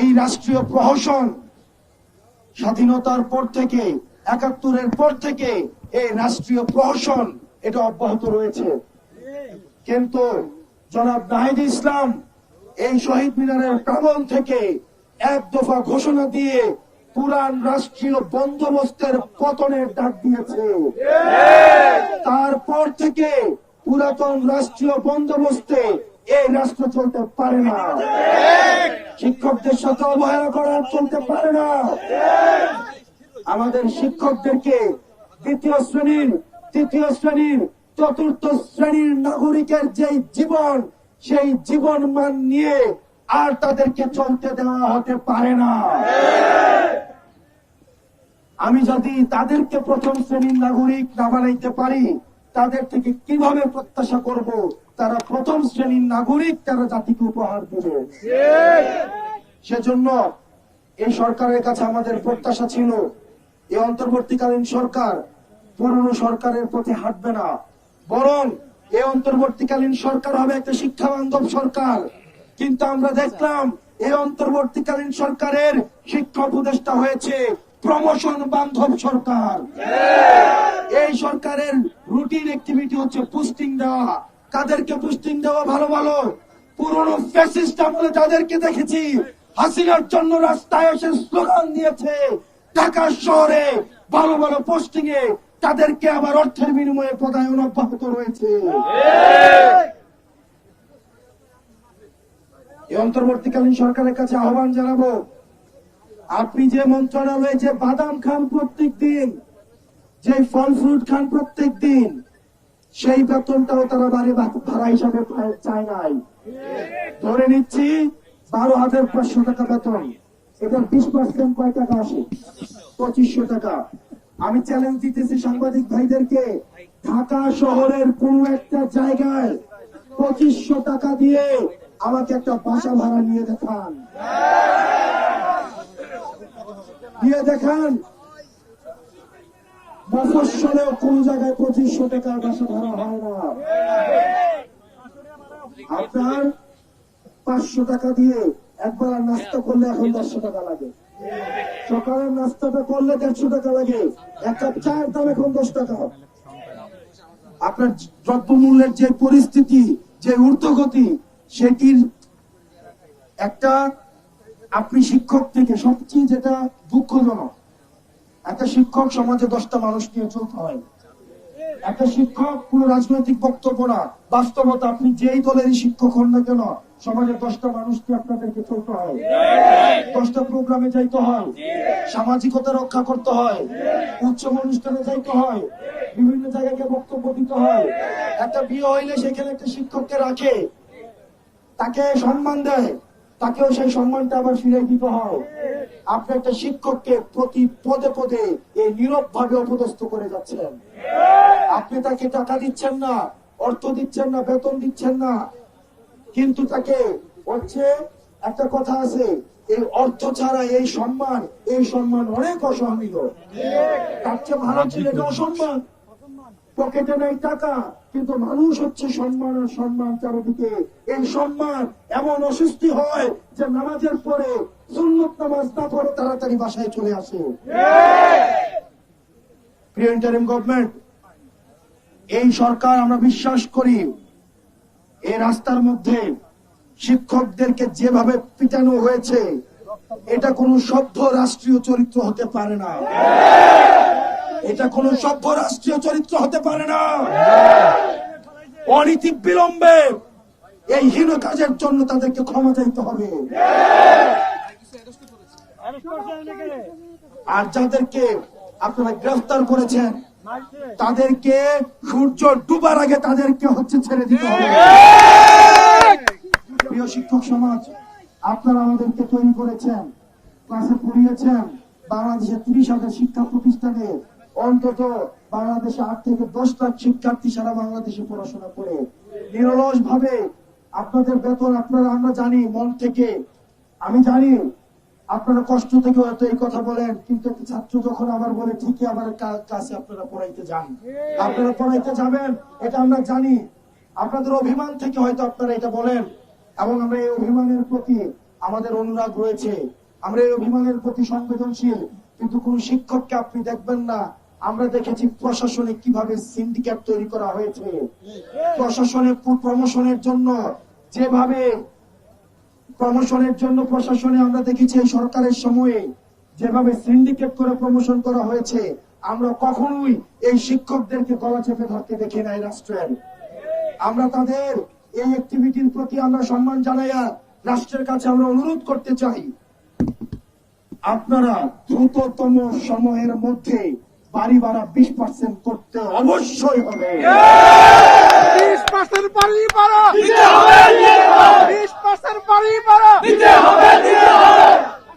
এই রাষ্ট্রীয় প্রহসন স্বাধীনতার পর থেকে একাত্তরের পর থেকে এই রাষ্ট্রীয় প্রহসন এটা অব্যাহত রয়েছে। কিন্তু জনাব নাহিদ ইসলাম এই শহীদ মিনারের প্রাঙ্গণ থেকে এক দফা ঘোষণা দিয়ে পুরান রাষ্ট্রীয় বন্দোবস্তের পতনের ডাক দিয়েছে। তারপর থেকে পুরাতন রাষ্ট্রীয় বন্দোবস্তে এই রাষ্ট্র চলতে পারে না। শিক্ষকদের সাথে অবহেলা করা চলতে পারে না। আমাদের শিক্ষকদেরকে দ্বিতীয় শ্রেণির, তৃতীয় শ্রেণির, চতুর্থ শ্রেণির নাগরিকের যে জীবন, সেই জীবন মান নিয়ে আর তাদেরকে চলতে দেওয়া হতে পারে না। আমি যদি তাদেরকে প্রথম শ্রেণির নাগরিক না বানাইতে পারি তাদের থেকে কীভাবে প্রত্যাশা করব? তারা প্রথম শ্রেণির নাগরিক, তারা জাতিকে উপহার দেবে। সেজন্য এই সরকারের কাছে আমাদের প্রত্যাশা ছিল, এই অন্তর্বর্তীকালীন সরকার পুরনো সরকারের প্রতি হাঁটবে না। বরং এই অন্তর্বর্তীকালীন সরকার হবে একটা শিক্ষা বান্ধব সরকার। কিন্তু আমরা দেখলাম, এই অন্তর্বর্তীকালীন সরকারের শিক্ষা উপদেষ্টা হয়েছে প্রমোশন বান্ধব সরকার। এই সরকারের রুটিন অ্যাক্টিভিটি হচ্ছে পুস্টিং দেওয়া। কাদেরকে পুস্টিং দেওয়া ভালো ভালো? পুরনো ফ্যাসিস্ট আমলে যাদেরকে দেখেছি। হাসিনার জন্য রাস্তায় এসে স্লোগান দিয়েছে, ঢাকা শহরে ভালো ভালো পোস্টিং এ তাদেরকে আবার অর্থের বিনিময়ে পদায়ন অব্যাহত রয়েছে। এই অন্তর্বর্তীকালীন সরকারের কাছে আহ্বান জানাব আপনি যে মন্ত্রণালয়ে যে বাদাম খান প্রত্যেক দিন যে ফল ফ্রুট খান প্রত্যেক দিন সেই বেতনটাও তারা বাড়ি ভাড়া হিসাবে চায় নাই। ধরে নিচ্ছি, বারো হাজার পাঁচশো টাকা বেতন এটার বিশ পার্সেন্ট কয় টাকা আসে? পঁচিশশো টাকা। আমি চ্যালেঞ্জ দিতেছি সাংবাদিক ভাইদেরকে, ঢাকা শহরের কোন একটা জায়গায় পঁচিশশো টাকা দিয়ে আমাকে একটা বাসা ভাড়া নিয়ে দেখান। দিয়ে দেখান। মফস্বলেও কোন জায়গায় পঁচিশশো টাকার বাসা ভাড়া হয় না। আপনার পাঁচশো টাকা দিয়ে একবার নাস্তা করলে এখন দেড়শো টাকা লাগে। সকালের নাস্তাটা করলে দেড়শো টাকা লাগে। এক কাপ চায়ের দাম এখন দশ টাকা। আপনার দ্রব্যমূল্যের যে পরিস্থিতি, যে ঊর্ধ্বগতি, সেটির একটা আপনি শিক্ষক থেকে সবচেয়ে যেটা দুঃখজনক, একটা শিক্ষক সমাজে দশটা মানুষ নিয়ে চলতে হয়। একটা শিক্ষক কোন রাজনৈতিক বক্তব্য না, বাস্তবতা আপনি যেই দলেরই শিক্ষক হন না কেন সমাজের দশটা মানুষকে আপনাদেরকে চলতে হয়। দশটা প্রোগ্রামে যাইতে হয়। সামাজিকতা রক্ষা করতে হয়। উৎসব অনুষ্ঠানে যাইতে হয়। বিভিন্ন জায়গাকে বক্তব্য দিতে হয়। একটা বিয়ে হইলে সেখানে একটা শিক্ষককে রাখে। তাকে সম্মান দেয়। তাকেও সেই সম্মানটা আবার ফিরে দিতে হয়। আপনি একটা শিক্ষককে প্রতি পদে পদে এই নীরব ভাবে অপদস্থ করে যাচ্ছেন। আপনি তাকে টাকা দিচ্ছেন না অর্থ দিচ্ছেন না বেতন দিচ্ছেন না। কিন্তু তাকে হচ্ছে একটা কথা আছে এই অর্থ ছাড়া এই সম্মান এই সম্মান অনেক অসহনীয় তার চেয়ে ভালো ছিল এটা অসম্মান। পকেটে নেই টাকা, কিন্তু মানুষ হচ্ছে সম্মান আর সম্মান চারিদিকে। এই সম্মান এমন অসুস্থি হয় যে নামাজের পরে, সুন্নত নামাজ না পড়ে তাড়াতাড়ি বাসায় চলে আসে। প্রিয় ইন্টারিম গভর্নমেন্ট এই সরকার আমরা বিশ্বাস করি, এই রাস্তার মধ্যে শিক্ষকদেরকে যেভাবে পিটানো হয়েছে, এটা কোনো সভ্য রাষ্ট্রীয় চরিত্র হতে পারে না। এটা কোন সভ্য রাষ্ট্রীয় চরিত্র হতে পারে না। অনীতি বিলম্বে এই হীন কাজের জন্য তাদেরকে ক্ষমা চাইতে হবে। আর যাদেরকে আপনারা গ্রেফতার করেছেন তাদেরকে সূর্য ডুবার আগে তাদেরকে হচ্ছে ছেড়ে দিতে হবে। প্রিয় শিক্ষক সমাজ আপনারা আমাদেরকে তৈরি করেছেন ক্লাসে পড়িয়েছেন বাংলাদেশের ত্রিশ হাজার শিক্ষা প্রতিষ্ঠানে অন্তত বাংলাদেশে আট থেকে দশ লাখ শিক্ষার্থী সারা বাংলাদেশে পড়াশোনা করে। নিরলস ভাবে আপনাদের বেতন আপনারা, আমরা জানি মন থেকে। আমি জানি আপনারা কষ্ট থেকে হয়তো এই কথা বলেন, কিন্তু ছাত্র যখন আবার বলে, ঠিকই আবার কা- ক্লাসে আপনারা পড়াইতে যান। আপনারা পড়াইতে যাবেন, এটা আমরা জানি। আপনাদের অভিমান থেকে হয়তো আপনারা এটা বলেন। এবং আমরা এই অভিমানের প্রতি আমাদের অনুরাগ রয়েছে। আমরা এই অভিমানের প্রতি সংবেদনশীল, কিন্তু কোন শিক্ষককে আপনি দেখবেন না। আমরা দেখেছি প্রশাসনে কীভাবে সিন্ডিকেট তৈরি করা হয়েছে। প্রশাসনে প্রমোশনের জন্য যেভাবে প্রমোশনের জন্য প্রশাসনে আমরা দেখেছি এই সরকারের সময়ে যেভাবে সিন্ডিকেট করে প্রমোশন করা হয়েছে, আমরা কখনোই এই শিক্ষকদেরকে গলা চেপে ধরতে দেখি নাই রাষ্ট্রের। আমরা তাদের এই অ্যাক্টিভিটির প্রতি আমরা সম্মান জানাইয়া রাষ্ট্রের কাছে আমরা অনুরোধ করতে চাই, আপনারা দ্রুততম সময়ের মধ্যে বাড়ি ভাড়া বিশ পার্সেন্ট করতে অবশ্যই হবে। বিশ পার্সেন্ট বাড়ি হবে বিশ পার্সেন্ট বাড়ি হবে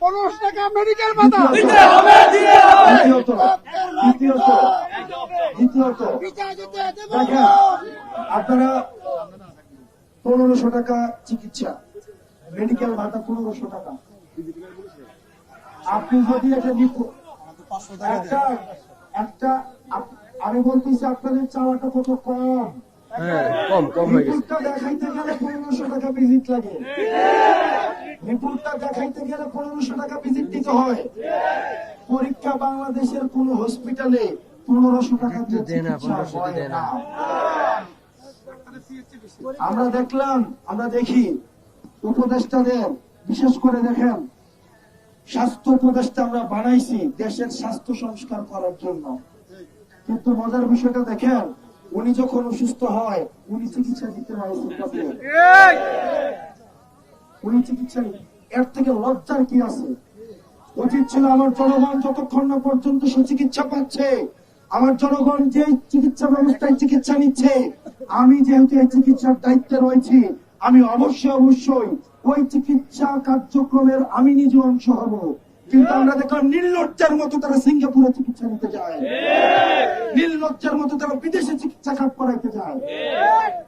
পনেরোশো টাকা মেডিকেল ভাতা। দ্বিতীয়ত দ্বিতীয়ত দ্বিতীয়ত দেখেন আপনারা পনেরোশো টাকা চিকিৎসা মেডিকেল ভাতা পনেরোশো টাকা। আপনি যদি নিপ- একটা একটা আমি বলতেছি আপনাদের চাওয়াটা কত কম? কম কম হয়ে গেছে। দেখাইতে গেলে পনেরোশো টাকা ভিজিট লাগে। রিপোর্টটা দেখাইতে গেলে পনেরোশো টাকা ভিজিট দিতে হয়। পরীক্ষা বাংলাদেশের কোন হসপিটালে পনেরোশো টাকা দিয়ে দেয় না, চিকিৎসা 1500 দেয় না। না। আমরা দেখলাম আমরা দেখি। উপদেষ্টাদের বিশেষ করে দেখেন স্বাস্থ্য উপদেষ্টা আমরা বানাইছি দেশের স্বাস্থ্য সংস্কার করার জন্য। কিন্তু মজার বিষয়টা দেখেন উনি যখন অসুস্থ হয় উনি চিকিৎসা দিতে উনি চিকিৎসা এর থেকে লজ্জার কি আছে? উচিত ছিল আমার জনগণ যতক্ষণ না পর্যন্ত সুচিকিৎসা পাচ্ছে আমার জনগণ যে চিকিৎসা ব্যবস্থায় চিকিৎসা নিচ্ছে আমি যেহেতু এই চিকিৎসার দায়িত্বে রয়েছি আমি অবশ্যই অবশ্যই ওই চিকিৎসা কার্যক্রমের আমি নিজে অংশ হব। কিন্তু আমরা দেখলাম নির্লজ্জার মতো তারা সিঙ্গাপুরে চিকিৎসা নিতে যায়। নির্লজ্জার মতো তারা বিদেশে চিকিৎসা কাজ করাইতে যায়।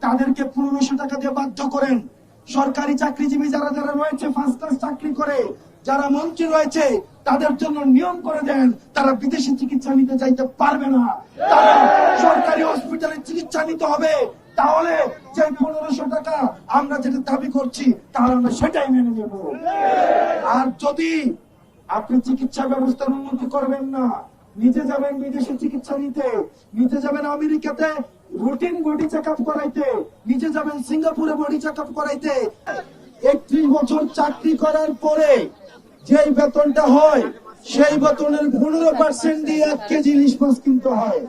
তাদেরকে পনেরোশো টাকা দিয়ে বাধ্য করেন। সরকারি চাকরিজীবী যারা যারা রয়েছে ফার্স্ট ক্লাস চাকরি করে, যারা মন্ত্রী রয়েছে, তাদের জন্য নিয়ম করে দেন, তারা বিদেশে চিকিৎসা নিতে চাইতে পারবে না। তারা সরকারি হসপিটালে চিকিৎসা নিতে হবে। তাহলে যে পনেরোশো টাকা আমরা যেটা দাবি করছি, তাহলে আমরা সেটাই মেনে নেব। আর যদি আপনি চিকিৎসা ব্যবস্থার উন্নতি করবেন না, নিজে যাবেন বিদেশে চিকিৎসা নিতে, নিজে যাবেন আমেরিকাতে রুটিন বডি চেক আপ করাইতে, নিজে যাবেন সিঙ্গাপুরে বডি চেক আপ করাইতে, একত্রিশ বছর চাকরি করার পরে যেই বেতনটা হয়, সেই বেতনের পনেরো পার্সেন্ট দিয়ে এক কেজি ইলিশ মাছ কিনতে হয়।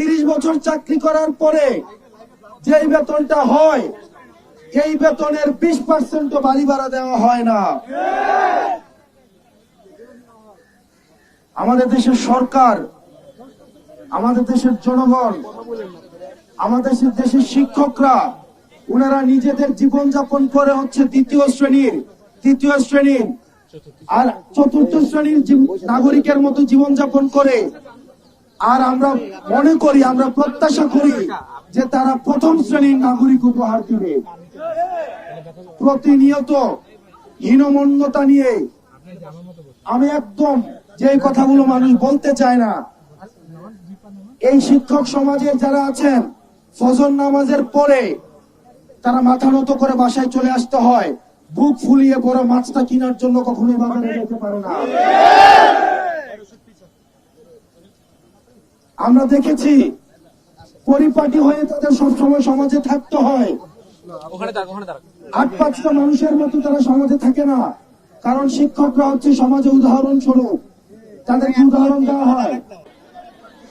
তিরিশ বছর চাকরি করার পরে যেই বেতনটা হয় এই বেতনের বিশ পার্সেন্ট বাড়ি ভাড়া দেওয়া হয় না। আমাদের দেশের সরকার, আমাদের দেশের জনগণ, আমাদের দেশের শিক্ষকরা ওনারা নিজেদের জীবন যাপন করে হচ্ছে দ্বিতীয় শ্রেণির, তৃতীয় শ্রেণির আর চতুর্থ শ্রেণির নাগরিকের মতো জীবন যাপন করে আর আমরা মনে করি, আমরা প্রত্যাশা করি যে তারা প্রথম শ্রেণির নাগরিক উপহার দিবে। প্রতিনিয়ত হীনমন্যতা নিয়ে আমি একদম যে কথাগুলো মানুষ বলতে চায় না, এই শিক্ষক সমাজের যারা আছেন, ফজর নামাজের পরে তারা মাথা নত করে বাসায় চলে আসতে হয়। বুক ফুলিয়ে বড় মাছটা কেনার জন্য কখনোই বাজারে যেতে পারে না। আমরা দেখেছি পরিপাটি হয়ে তাদের সবসময় সমাজে থাকতে হয়। আট পাঁচটা মানুষের মতো তারা সমাজে থাকে না। কারণ শিক্ষকরা হচ্ছে সমাজে উদাহরণ স্বরূপ তাদেরকে উদাহরণ দেওয়া হয়?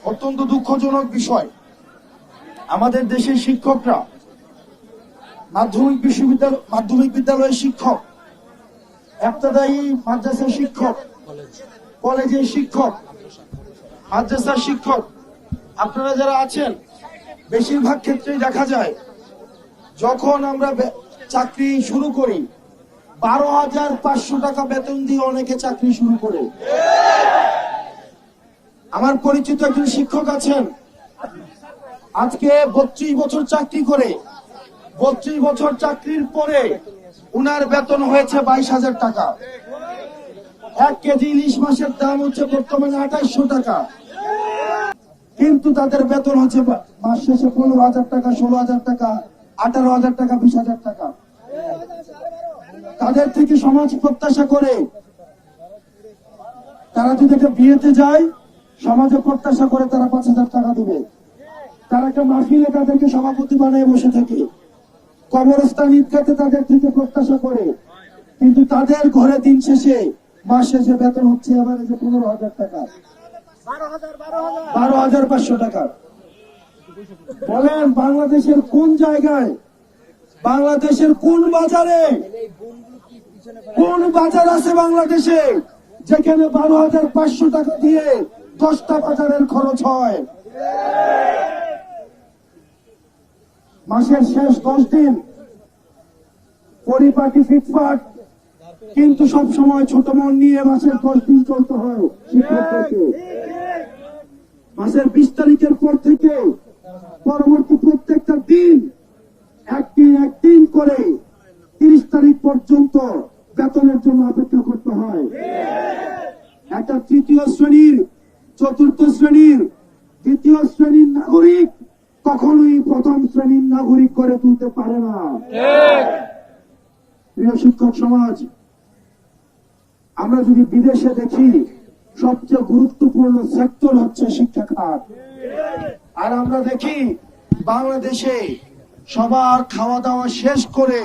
অত্যন্ত দুঃখজনক বিষয়। আমাদের দেশের শিক্ষকরা মাধ্যমিক বিশ্ববিদ্যালয় মাধ্যমিক বিদ্যালয়ের শিক্ষক একটাদায়ী মাদ্রাসার শিক্ষক কলেজের শিক্ষক মাদ্রাসার শিক্ষক আপনারা যারা আছেন, বেশিরভাগ ক্ষেত্রেই দেখা যায়, যখন আমরা চাকরি শুরু করি, বারো হাজার পাঁচশো টাকা বেতন দিয়ে অনেকে চাকরি শুরু করে। আমার পরিচিত একজন শিক্ষক আছেন, আজকে বত্রিশ বছর চাকরি করে। বত্রিশ বছর চাকরির পরে উনার বেতন হয়েছে বাইশ হাজার টাকা। এক কেজি ইলিশ মাছের দাম হচ্ছে বর্তমানে আঠাইশশো টাকা। কিন্তু তাদের বেতন হচ্ছে মাস শেষে পনেরো হাজার টাকা, ষোলো হাজার টাকা, আঠারো হাজার টাকা, বিশ হাজার টাকা। তাদের থেকে সমাজ প্রত্যাশা করে তারা যদি একটা বিয়েতে যায়, সমাজে প্রত্যাশা করে তারা পাঁচ হাজার টাকা দিবে। তারা একটা মাহফিলে তাদেরকে সভাপতি বানিয়ে বসে থাকে। কবরস্থান ঈদগাতে তাদের থেকে প্রত্যাশা করে। কিন্তু তাদের ঘরে দিন শেষে মাস শেষে বেতন হচ্ছে আবার যে পনেরো হাজার টাকা। বারো হাজার পাঁচশো টাকা। বলেন বাংলাদেশের কোন জায়গায়, বাংলাদেশের কোন বাজারে, কোন বাজার আছে বাংলাদেশে যেখানে বারো হাজার পাঁচশো টাকা দিয়ে দশটা বাজারের খরচ হয়? মাসের শেষ দশ দিন, পরিপাটি ফিটফাট, কিন্তু সব সময় ছোট মন নিয়ে মাসের দশ দিন চলতে হয়। শিক্ষকদেরকে মাসের বিশ তারিখের পর থেকে পরবর্তী প্রত্যেকটা দিন একদিন একদিন করে তিরিশ তারিখ পর্যন্ত বেতনের জন্য অপেক্ষা করতে হয়। একটা তৃতীয় শ্রেণির, চতুর্থ শ্রেণির, দ্বিতীয় শ্রেণির নাগরিক কখনোই প্রথম শ্রেণির নাগরিক করে তুলতে পারে না। প্রিয় শিক্ষক সমাজ, আমরা যদি বিদেশে দেখি সবচেয়ে গুরুত্বপূর্ণ সেক্টর হচ্ছে শিক্ষা খাত। আর আমরা দেখি, বাংলাদেশে সবার খাওয়া দাওয়া শেষ করে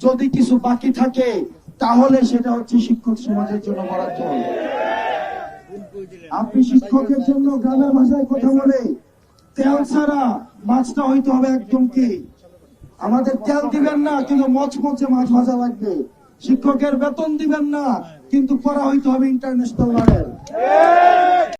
যদি কিছু বাকি থাকে, তাহলে সেটা হচ্ছে শিক্ষক সমাজের জন্য বরাদ্দ আপনি শিক্ষকের জন্য গ্রামের ভাষায় কথা বলে তেল ছাড়া মাছটা হইতে হবে একদম কি? আমাদের তেল দিবেন না, কিন্তু মচমচে মাছ ভাজা লাগবে। শিক্ষকের বেতন দিবেন না কিন্তু করা হইতে হবে ইন্টারন্যাশনাল লেভেল